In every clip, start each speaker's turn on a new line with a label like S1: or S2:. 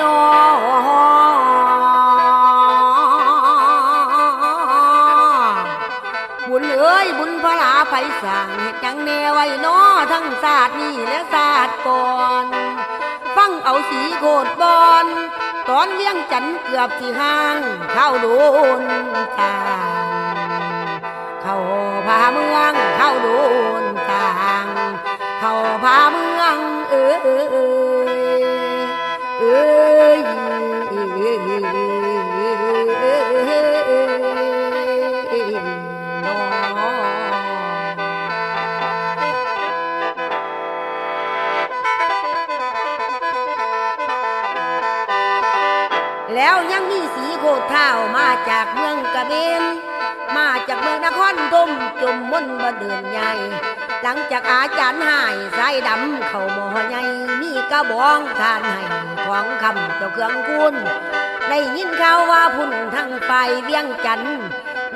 S1: นอบุญเอ้ยบุญพระลาไผสร้างเฮ็ดยังแน่ไว้นอทั้งศาสตร์นี่และศาสตร์ก่อน ฟังเอาสีโกดบอนตอนเลี้ยงจันเกือบสิห้างเข้าโดนจางเข้าพาเมืองเข้าโดนจางเข้าพาเมืองเอ้ยเอ้ยน้อ แล้วยังมีสีโคตรเท่ามาจากเมืองกระเบน มาจากเมืองนครธมจมมนบ่เดินใหญ่ หลังจากอาจารย์หายสายดำเข้าหมอใหญ่มีกระบองทานให้ของคำเจ้าเครื่องคุณได้ยินข่าวว่าพุ่นทั้งไปเวียงจันทน์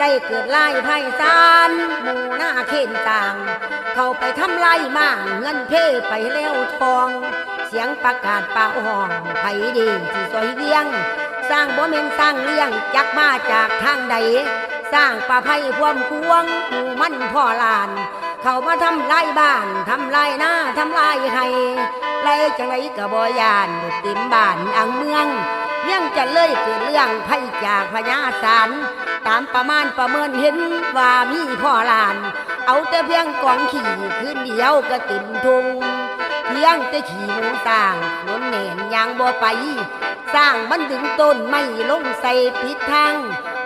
S1: ได้เกิดไล่ไพ่ซานหมู่หน้าเข็นต่าง เข้าไปทำลายมั่งเงินเพ่ไปแล้วทอง เสียงประกาศป่าห้องไผดีที่ซอยเวียง สร้างบ่เมนสร้างเลี้ยงจักมาจากทางใด สร้างป่าไผ่พวมควงหมู่มันพ่อลาน เขามาทำลายบ้านทำลายหน้าทำลายให้ไล่จังไรกะบ่ยานดุดต็มบ้านอังเมืองเรื่องจะเลยเกิดเรื่องไผ่จากพญาสารตามประมาณประเมินเห็นว่ามีพ่อลาน เอาแต่เพียงกองขี่คืนเดียวก็ติ่มทุงเพียงแต่ขี่หมูสร้างนนเหน่นยางบ่ไป สร้างมันดึงต้นไม่ลงใส่ผิดทาง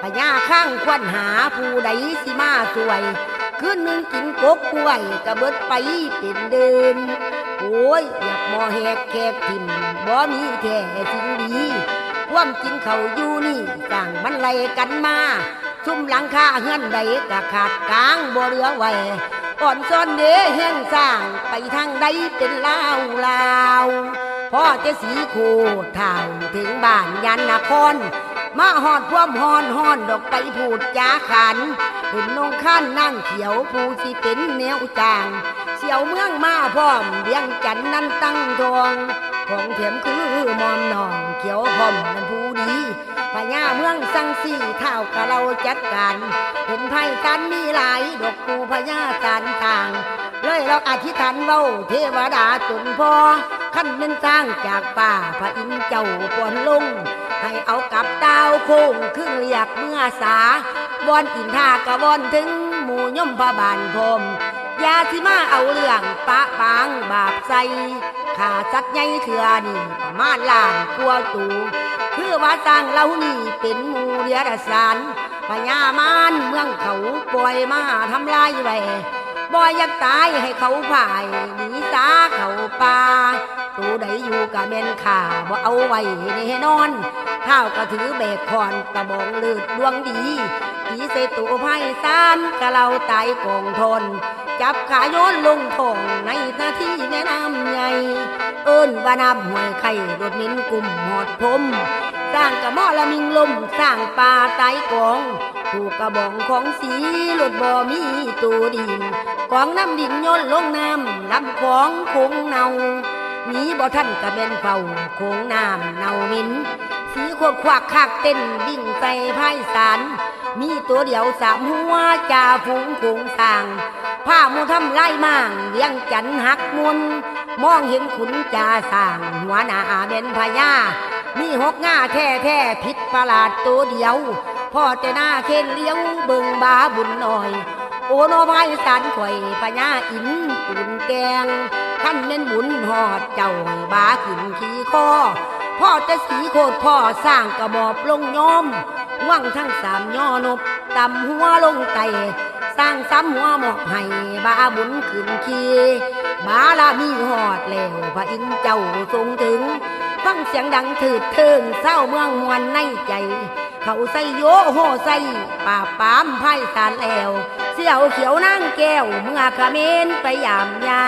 S1: พญาข้างควันหาผู้ใดสิมาสวย คืนหนึ่งกินกบกล้วยกระเบิดไปเป็นเดินโอ้ยอยากมอแหกแขกทิมบ่มีแท้สิ่งดีความจริงเขาอยู่นี่ต่างมันไล่กันมาซุ่มหลังคาเฮือนใดกะขาดกลางบ่เหลือไว้อ่อนซ้อนเด้แห้งสร้างไปทางใดเป็นลาวลาวพ่อจะสีโคทางถึงบ้านยันนครมาหอดความหอนหอนดอกไปพูดจ้าขัน เห็นนงข้านนั่งเขียวผู้สิเป็นแนวจางเสียวเมืองมาพร้อมเวียงจันนั้นตั้งทองของเถียมคือมอมนองเขียวพร้อมนั้นผู้ดีพญาเมืองสังสีเท่ากะเราจัดการเห็นไพ่กันมีหลายดอกปูพญาสารต่างเลยเราอธิษฐานเว้าเทวดาจนพอขั้นเป็นสร้างจากป่าพระอินเจ้าปวนลง ให้เอากับดาวโค้งครึ่งเรียกเมื่อสา บอนอินทากะบอนถึงหมู่ย่อมพระบานพรมยาที่มาเอาเรื่องปะปางบาปใส่ขาสัตว์ใหญ่เถื่อนี่ประมาณล้านกลัวตู คือว่าสร้างเรานี่เป็นหมูเรียรสารพญามารเมืองเขาปล่อยมาทำลายไว้บ่อยากตายให้เขาผ่ายหนีสาเขาป่าตัวใดอยู่กะเมนข่าบ่เอาไว้แน่นอน ข้าวก็ถือเบกคอนตะบองลืดดวงดีผีใส่ตัวไพ่ซานกะเราตายกองทน จับขาโยนลงทองในหน้าที่แนะนำใหญ่ เอิ้นว่าน้ำหวยไข่โดดนิ้นกลุ่มหอดพมสร้างกระหมอละมิงลมสร้างป่าไตกองถูกกระบองของสีหลุดบ่มีตัวดินกองน้ำดินโยนลงน้ำลำของคงเนาหนีบ่ท่านกระเบนเฝ้าคงน้ำเนามิน สีขวดควักคักเต้นดิ่งใส่ไพศาลมีตัวเดียวสามหัวจ่าฝูงคงสร้างผ้ามูทำไล่ม่างเลี้ยงจันหักมุนมองเห็นขุนจ่าสาง หัวหน้าอาเป็นพญามีหกง่าแท้แท้ๆผิดประหลาดตัวเดียว พ่อแต่หน้าเค้นเลี้ยวเบิ่งบาบุญหน่อย โอโนไพสันข่อยพญาอินอุ่นแกงขั้นเน้นบุญหอดเจ้าบาขึ้นขี่คอ พ่อจะสีโคตรพ่อสร้างกระบอบลงโยมว่างทั้งสามย่อนบตำหัวลงไตสร้างซ้ำหัวหมอกให้บาบุญขึ้นขี่บาลามีหอดแล้วพระอินทร์เจ้าทรงถึงฟังเสียงดังถืดเทิงเศร้าเมืองมวนในใจ เขาใส่โยโหใส่ป่าปามไพ่สารแอวเสี่ยวเขียวนางแก้วเมื่อขเมนไปยามยา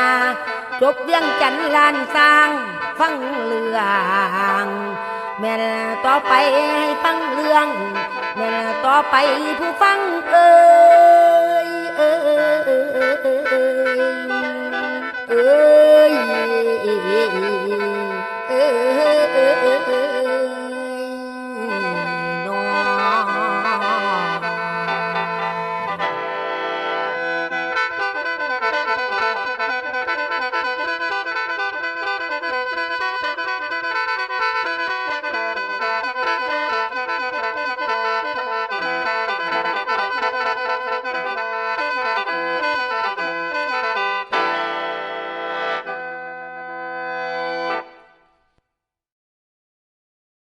S1: จบเรื่องจันลานสร้าง ฟังเรื่องแม่นต่อไปให้ฟังเรื่องแม่นต่อไปผู้ฟังเอ้ยเอ้ยเอ้ยเอ้ยเอ้ย